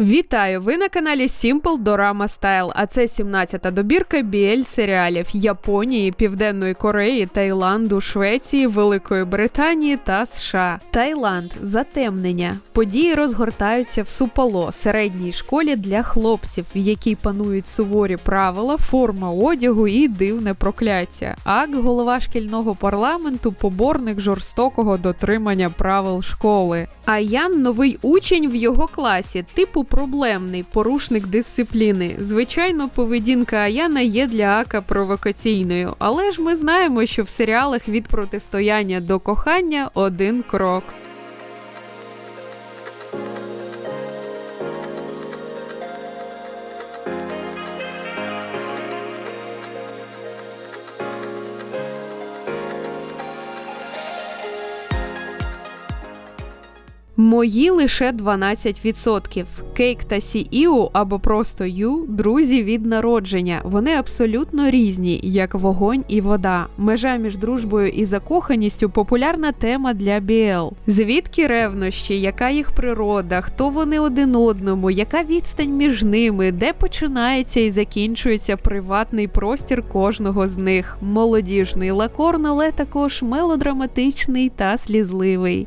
Вітаю! Ви на каналі Simple Dorama Style, а це 17-та добірка BL серіалів Японії, Південної Кореї, Таїланду, Швеції, Великої Британії та США. Таїланд затемнення. Події розгортаються в Супало, середній школі для хлопців, в якій панують суворі правила, форма одягу і дивне прокляття. Ак, голова шкільного парламенту, поборник жорстокого дотримання правил школи. А Ян новий учень в його класі, типу проблемний порушник дисципліни. Звичайно, поведінка Аяна є для Ака провокаційною, але ж ми знаємо, що в серіалах від протистояння до кохання один крок. Мої лише 12%. Кейк та Сі-Іу або просто Ю друзі від народження. Вони абсолютно різні, як вогонь і вода. Межа між дружбою і закоханістю популярна тема для BL. Звідки ревнощі, яка їх природа, хто вони один одному, яка відстань між ними, де починається і закінчується приватний простір кожного з них. Молодіжний лакорн, але також мелодраматичний та слізливий.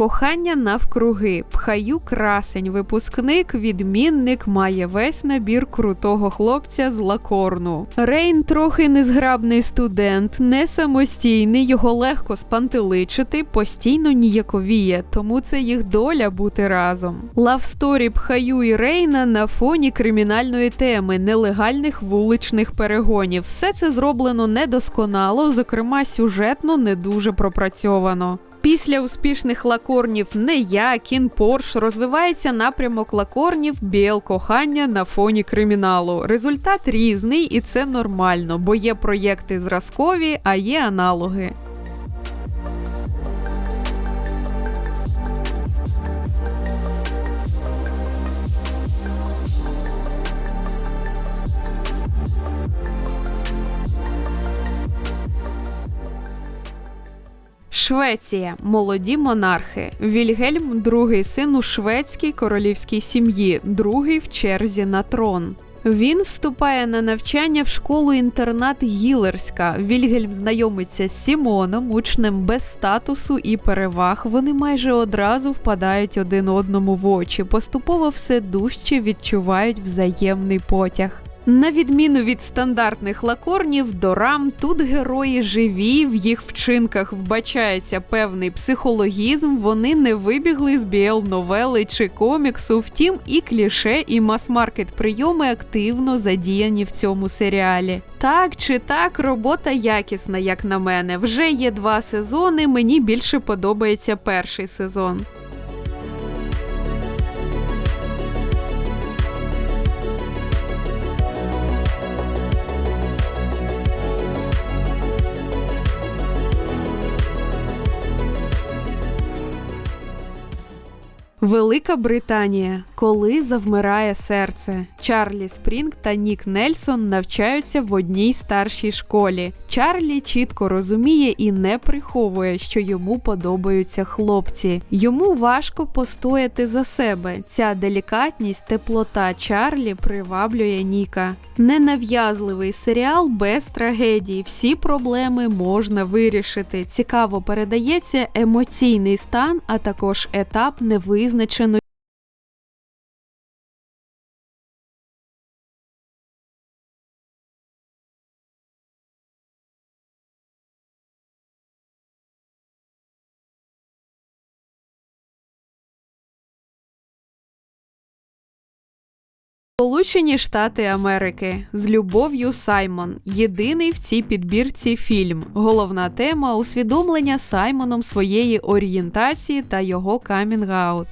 Кохання навкруги. Пхаю красень, випускник, відмінник має весь набір крутого хлопця з лакорну. Рейн трохи незграбний студент, не самостійний, його легко спантеличити, постійно ніяковіє, тому це їх доля бути разом. Лавсторі Пхаю і Рейна на фоні кримінальної теми, нелегальних вуличних перегонів. Все це зроблено недосконало, зокрема сюжетно не дуже пропрацьовано. Після успішних лакорнів не я, кін Порш розвивається напрямок лакорнів біл кохання на фоні криміналу. Результат різний, і це нормально, бо є проєкти зразкові, а є аналоги. Швеція молоді монархи. Вільгельм другий син у шведській королівській сім'ї, другий в черзі на трон. Він вступає на навчання в школу-інтернат Гілерська. Вільгельм знайомиться з Сімоном, учнем без статусу і переваг. Вони майже одразу впадають один одному в очі. Поступово все дужче відчувають взаємний потяг. На відміну від стандартних лакорнів, дорам тут герої живі, в їх вчинках вбачається певний психологізм. Вони не вибігли з біел новели чи коміксу. Втім, і кліше, і мас-маркет прийоми активно задіяні в цьому серіалі. Так чи так, робота якісна, як на мене. Вже є два сезони. Мені більше подобається перший сезон. Велика Британія. Коли завмирає серце. Чарлі Спрінг та Нік Нельсон навчаються в одній старшій школі. Чарлі чітко розуміє і не приховує, що йому подобаються хлопці. Йому важко постояти за себе. Ця делікатність, теплота Чарлі приваблює Ніка. Ненав'язливий серіал без трагедії. Всі проблеми можна вирішити. Цікаво передається емоційний стан, а також етап невизначеної. Сполучені Штати Америки з любов'ю Саймон. Єдиний в цій підбірці фільм. Головна тема усвідомлення Саймоном своєї орієнтації та його камінг-аут.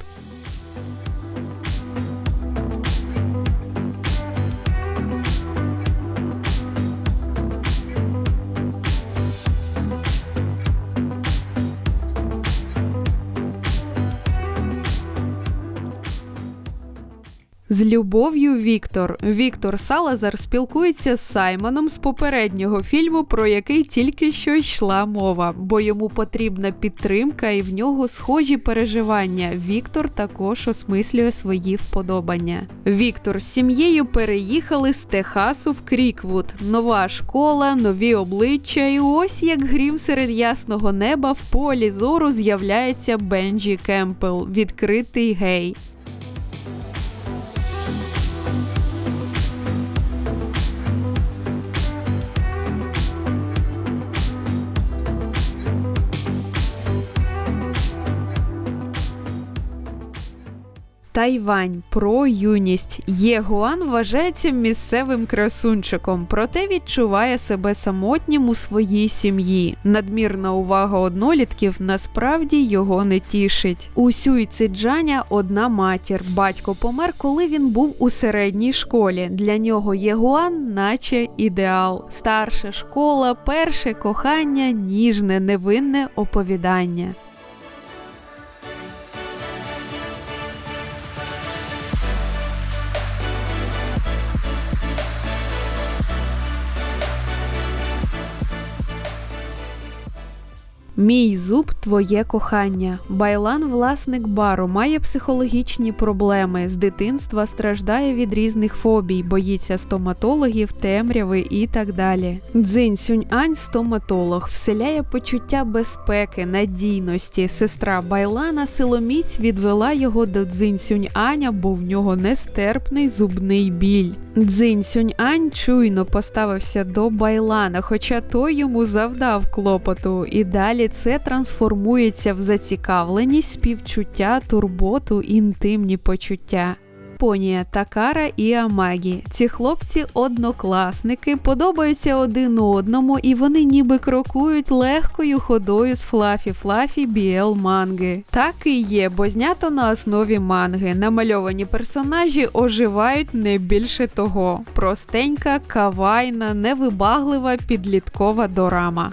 З любов'ю Віктор. Віктор Салазар спілкується з Саймоном з попереднього фільму, про який тільки що йшла мова, бо йому потрібна підтримка і в нього схожі переживання. Віктор також осмислює свої вподобання. Віктор з сім'єю переїхали з Техасу в Кріквуд. Нова школа, нові обличчя, і ось як грім серед ясного неба в полі зору з'являється Бенджі Кемпел, відкритий гей. Тайвань про юність. Єгуан вважається місцевим красунчиком, проте відчуває себе самотнім у своїй сім'ї. Надмірна увага однолітків насправді його не тішить. У Сюйциджаня одна матір. Батько помер, коли він був у середній школі. Для нього Єгуан, наче ідеал. Старша школа, перше кохання, ніжне, невинне оповідання. Мій зуб твоє кохання. Байлан, власник бару, має психологічні проблеми. З дитинства страждає від різних фобій, боїться стоматологів, темряви і так далі. Дзинь Сюнь-Ань, стоматолог, вселяє почуття безпеки, надійності. Сестра Байлана силоміць відвела його до Дзинь Сюнь-Аня, бо в нього нестерпний зубний біль. Дзинь Сюнь-Ань чуйно поставився до Байлана, хоча той йому завдав клопоту, і це трансформується в зацікавленість, співчуття, турботу, інтимні почуття. Понія Такара і Амагі. Ці хлопці однокласники, подобаються один одному, і вони ніби крокують легкою ходою з Флафі Флафі Біел манги. Так і є, бо знято на основі манги. Намальовані персонажі оживають не більше того. Простенька, кавайна, невибаглива підліткова дорама.